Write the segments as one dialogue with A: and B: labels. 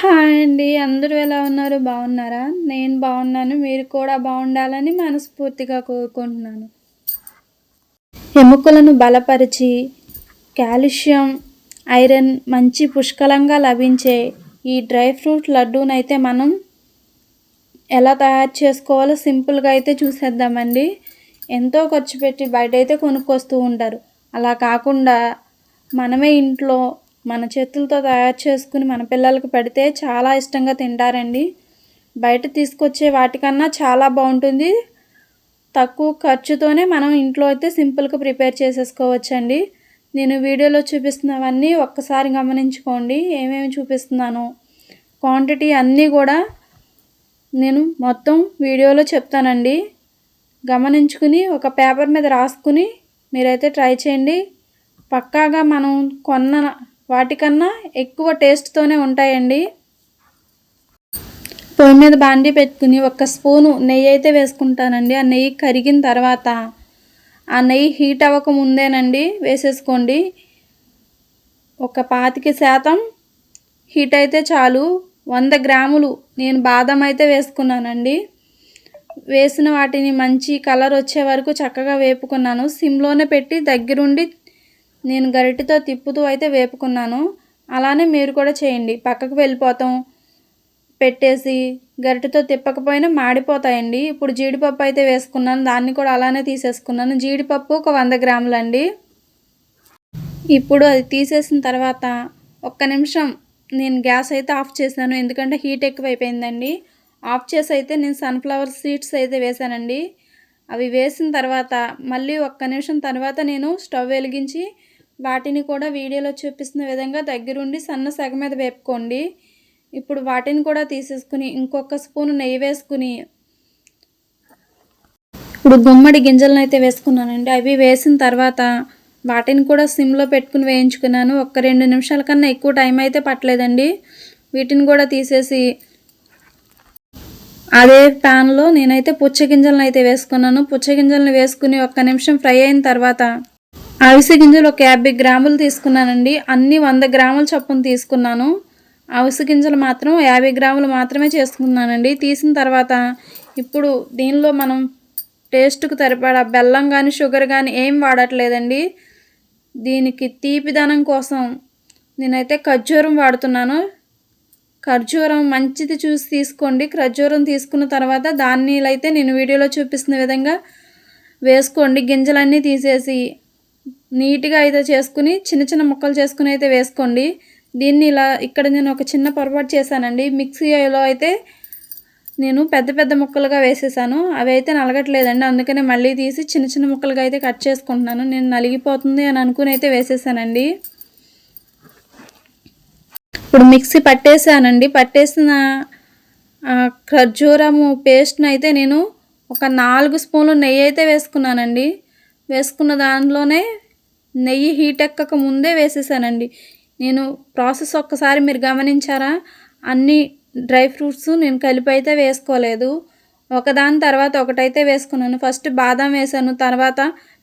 A: Hi అండి. అందరూ ఎలా ఉన్నారు? బాగున్నారా? నేను బాగున్నాను. మీరు కూడా బాగుండాలని మనస్ఫూర్తిగా కోరుకుంటున్నాను. ఎముకలను బలపరిచి కాల్షియం ఐరన్ మంచి పుష్కలంగా లభించే ఈ డ్రై ఫ్రూట్ లడ్డూనైతే మనం ఎలా తయారు చేసుకోవాలో సింపుల్గా అయితే చూసేద్దామండి. ఎంతో ఖర్చు పెట్టి బయట అయితే కొనుక్కొస్తూ ఉంటారు. అలా కాకుండా మనమే ఇంట్లో మన చేతులతో తయారు చేసుకుని మన పిల్లలకు పెడితే చాలా ఇష్టంగా తింటారండి. బయట తీసుకొచ్చే వాటికన్నా చాలా బాగుంటుంది. తక్కువ ఖర్చుతోనే మనం ఇంట్లో అయితే సింపుల్గా ప్రిపేర్ చేసేసుకోవచ్చండి. నేను వీడియోలో చూపిస్తున్నవన్నీ ఒక్కసారి గమనించుకోండి. ఏమేమి చూపిస్తున్నాను. క్వాంటిటీ అన్నీ కూడా నేను మొత్తం వీడియోలో చెప్తానండి. గమనించుకుని ఒక పేపర్ మీద రాసుకుని మీరైతే ట్రై చేయండి. పక్కాగా మనం కొన్న వాటికన్నా ఎక్కువ టేస్ట్తోనే ఉంటాయండి. పొయ్యి మీద బాండీ పెట్టుకుని ఒక స్పూను నెయ్యి అయితే వేసుకుంటానండి. ఆ నెయ్యి కరిగిన తర్వాత ఆ నెయ్యి హీట్ అవ్వక ముందేనండి వేసేసుకోండి. ఒక పాతిక శాతం హీట్ అయితే చాలు. వంద గ్రాములు నేను బాదం అయితే వేసుకున్నానండి. వేసిన వాటిని మంచి కలర్ వచ్చే వరకు చక్కగా వేపుకున్నాను. సిమ్లోనే పెట్టి దగ్గరుండి నేను గరిటెతో తిప్పుతూ అయితే వేపుకున్నాను. అలానే మీరు కూడా చేయండి. పక్కకు వెళ్ళిపోతాం. పెట్టేసి గరిటెతో తిప్పకపోయినా మాడిపోతాయండి. ఇప్పుడు జీడిపప్పు అయితే వేసుకున్నాను. దాన్ని కూడా అలానే తీసేసుకున్నాను. జీడిపప్పు ఒక వంద గ్రాములండి. ఇప్పుడు అది తీసేసిన తర్వాత ఒక్క నిమిషం నేను గ్యాస్ అయితే ఆఫ్ చేశాను. ఎందుకంటే హీట్ ఎక్కువైపోయిందండి. ఆఫ్ చేసి అయితే నేను సన్ఫ్లవర్ సీడ్స్ అయితే వేసానండి అవి వేసిన తర్వాత మళ్ళీ ఒక్క నిమిషం తర్వాత నేను స్టవ్ వెలిగించి వాటిని కూడా వీడియోలో చూపిస్తున్న విధంగా దగ్గరుండి సన్న సగ మీద వేపుకోండి. ఇప్పుడు వాటిని కూడా తీసేసుకుని ఇంకొక స్పూన్ నెయ్యి వేసుకుని ఇప్పుడు గుమ్మడి గింజలను అయితే వేసుకున్నానండి. అవి వేసిన తర్వాత వాటిని కూడా సిమ్లో పెట్టుకుని వేయించుకున్నాను. ఒక రెండు నిమిషాల కన్నా ఎక్కువ టైం అయితే పట్టలేదండి. వీటిని కూడా తీసేసి అదే ప్యాన్లో నేనైతే పుచ్చగింజలను అయితే వేసుకున్నాను. పుచ్చగింజలను వేసుకుని ఒక్క నిమిషం ఫ్రై అయిన తర్వాత అవిసె గింజలు ఒక యాభై గ్రాములు తీసుకున్నానండి. అన్ని వంద గ్రాముల చొప్పున తీసుకున్నాను. అవిసె గింజలు మాత్రం యాభై గ్రాములు మాత్రమే చేసుకున్నానండి. తీసిన తర్వాత ఇప్పుడు దీనిలో మనం టేస్ట్కు సరిపడా బెల్లం కానీ షుగర్ కానీ ఏం వాడట్లేదండి. దీనికి తీపిదనం కోసం నేనైతే ఖర్జూరం వాడుతున్నాను. ఖర్జూరం మంచిది చూసి తీసుకోండి. ఖర్జూరం తీసుకున్న తర్వాత దాన్ని అయితే నేను వీడియోలో చూపిస్తున్న విధంగా వేసుకోండి. గింజలన్నీ తీసేసి నీట్గా అయితే చేసుకుని చిన్న చిన్న ముక్కలు చేసుకుని అయితే వేసుకోండి. దీన్ని ఇలా ఇక్కడ నేను ఒక చిన్న పొరపాటు చేశానండి. మిక్సీలో అయితే నేను పెద్ద పెద్ద ముక్కలుగా వేసేసాను. అవి అయితే నలగట్లేదండి. అందుకనే మళ్ళీ తీసి చిన్న చిన్న ముక్కలుగా అయితే కట్ చేసుకుంటున్నాను. నేను నలిగిపోతుంది అని అనుకుని అయితే వేసేసానండి. ఇప్పుడు మిక్సీ పట్టేసానండి. పట్టేసిన ఖర్జూరము పేస్ట్ని అయితే నేను ఒక నాలుగు స్పూన్లు నెయ్యి అయితే వేసుకున్నానండి. వేసుకున్న దాంట్లోనే నెయ్యి హీట్ ఎక్కక ముందే వేసేసానండి. నేను ప్రాసెస్ ఒక్కసారి మీరు గమనించారా? అన్ని డ్రై ఫ్రూట్స్ నేను కలిపి అయితే వేసుకోలేదు. ఒకదాని తర్వాత ఒకటైతే వేసుకున్నాను. ఫస్ట్ బాదం వేసాను. తర్వాత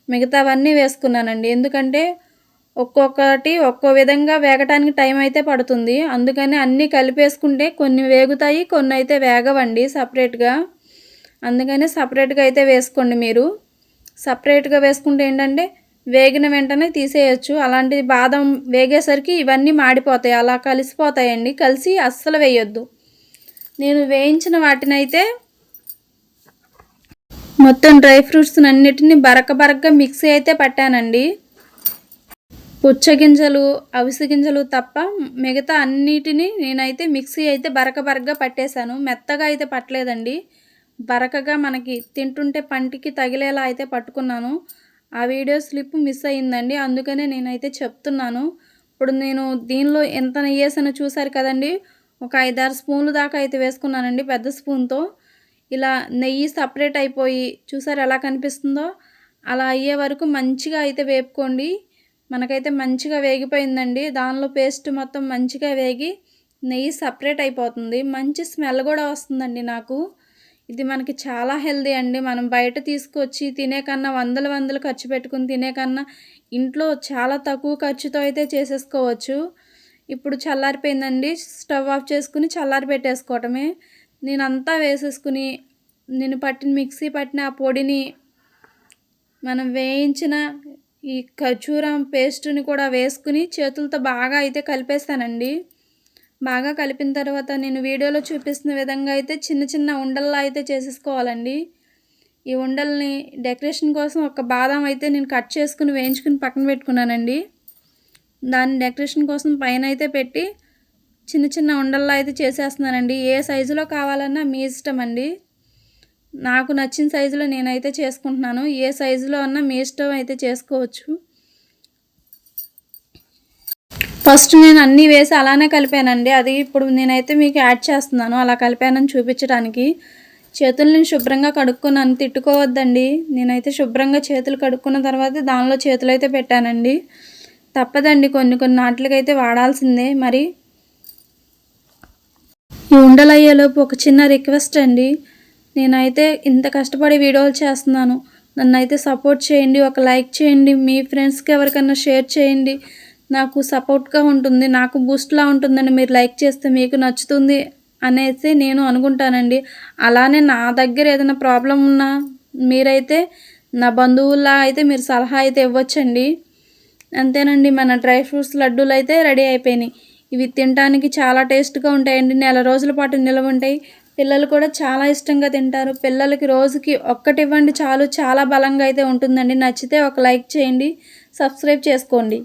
A: మిగతావన్నీ వేసుకున్నానండి. ఎందుకంటే ఒక్కొక్కటి ఒక్కో విధంగా వేగటానికి టైం అయితే పడుతుంది. అందుకని అన్నీ కలిపేసుకుంటే కొన్ని వేగుతాయి కొన్ని అయితే వేగవండి సపరేట్గా. అందుకని సపరేట్గా అయితే వేసుకోండి మీరు. సపరేట్గా వేసుకుంటే ఏంటంటే వేగిన వెంటనే తీసేయచ్చు. అలాంటి బాదం వేగేసరికి ఇవన్నీ మాడిపోతాయి. అలా కలిసిపోతాయండి. కలిసి అస్సలు వేయొద్దు. నేను వేయించిన వాటినైతే మొత్తం డ్రై ఫ్రూట్స్ అన్నిటిని బరక బరకగా మిక్సీ అయితే పట్టానండి. పుచ్చగింజలు అవిసె గింజలు తప్ప మిగతా అన్నిటినీ నేనైతే మిక్సీ అయితే బరక బరకగా పట్టేశాను. మెత్తగా అయితే పట్టలేదండి. బరకగా మనకి తింటుంటే పంటికి తగిలేలా అయితే పట్టుకున్నాను. ఆ వీడియో స్లిప్ మిస్ అయ్యిందండి. అందుకనే నేనైతే చెప్తున్నాను. ఇప్పుడు నేను దీనిలో ఎంత నెయ్యి వేసానో చూసారు కదండి. ఒక ఐదారు స్పూన్లు దాకా అయితే వేసుకున్నానండి పెద్ద స్పూన్తో. ఇలా నెయ్యి సపరేట్ అయిపోయి చూసారు ఎలా కనిపిస్తుందో? అలా అయ్యే వరకు మంచిగా అయితే వేపుకోండి. మనకైతే మంచిగా వేగిపోయిందండి. దానిలో పేస్ట్ మొత్తం మంచిగా వేగి నెయ్యి సపరేట్ అయిపోతుంది. మంచి స్మెల్ కూడా వస్తుందండి నాకు. ఇది మనకి చాలా హెల్దీ అండి. మనం బయట తీసుకొచ్చి తినే కన్నా వందల వందలు ఖర్చు పెట్టుకుని తినే కన్నా ఇంట్లో చాలా తక్కువ ఖర్చుతో అయితే చేసేసుకోవచ్చు. ఇప్పుడు చల్లారిపోయిందండి. స్టవ్ ఆఫ్ చేసుకుని చల్లారి పెట్టేసుకోవటమే. నేను అంతా వేసేసుకుని నేను పట్టిన మిక్సీ పట్టిన ఆ పొడిని మనం వేయించిన ఈ ఖర్జూరం పేస్ట్ని కూడా వేసుకుని చేతులతో బాగా అయితే కలిపేస్తానండి. బాగా కలిపిన తర్వాత నేను వీడియోలో చూపిస్తున్న విధంగా అయితే చిన్న చిన్న ఉండల్లా అయితే చేసేసుకోవాలండి. ఈ ఉండల్ని డెకరేషన్ కోసం ఒక బాదం అయితే నేను కట్ చేసుకుని వేయించుకుని పక్కన పెట్టుకున్నానండి. దాన్ని డెకరేషన్ కోసం పైన అయితే పెట్టి చిన్న చిన్న ఉండల్లా అయితే చేసేస్తున్నానండి. ఏ సైజులో కావాలన్నా మీ ఇష్టం అండి నాకు నచ్చిన సైజులో నేనైతే చేసుకుంటున్నాను. ఏ సైజులో అన్నా మీ ఇష్టం అయితే చేసుకోవచ్చు. ఫస్ట్ నేను అన్నీ వేసి అలానే కలిపానండి. అది ఇప్పుడు నేనైతే మీకు యాడ్ చేస్తున్నాను. అలా కలిపానని చూపించడానికి. చేతుల్ని శుభ్రంగా కడుక్కున్నాను. తిట్టుకోవద్దండి. నేనైతే శుభ్రంగా చేతులు కడుక్కున్న తర్వాత దానిలో చేతులు అయితే పెట్టానండి. తప్పదండి. కొన్ని కొన్ని నాట్లకైతే వాడాల్సిందే. మరి ఈ ఉండలయ్యేలోపు ఒక చిన్న రిక్వెస్ట్ అండి. నేనైతే ఇంత కష్టపడి వీడియోలు చేస్తున్నాను. నన్ను అయితే సపోర్ట్ చేయండి. ఒక లైక్ చేయండి. మీ ఫ్రెండ్స్కి ఎవరికైనా షేర్ చేయండి. నాకు సపోర్ట్గా ఉంటుంది నాకు బూస్ట్లా ఉంటుందండి మీరు లైక్ చేస్తే మీకు నచ్చుతుంది అనేసి నేను అనుకుంటానండి. అలానే నా దగ్గర ఏదైనా ప్రాబ్లం ఉన్నా మీరైతే నా బంధువుల్లా అయితే మీరు సలహా అయితే ఇవ్వచ్చండి. అంతేనండి మన డ్రై ఫ్రూట్స్ లడ్డూలు అయితే రెడీ అయిపోయినాయి. ఇవి తినడానికి చాలా టేస్ట్గా ఉంటాయండి నెల రోజుల పాటు నిలవ ఉంటాయి. పిల్లలు కూడా చాలా ఇష్టంగా తింటారు. పిల్లలకి రోజుకి ఒక్కటి ఇవ్వండి చాలు చాలా బలంగా అయితే ఉంటుందండి. నచ్చితే ఒక లైక్ చేయండి సబ్స్క్రైబ్ చేసుకోండి.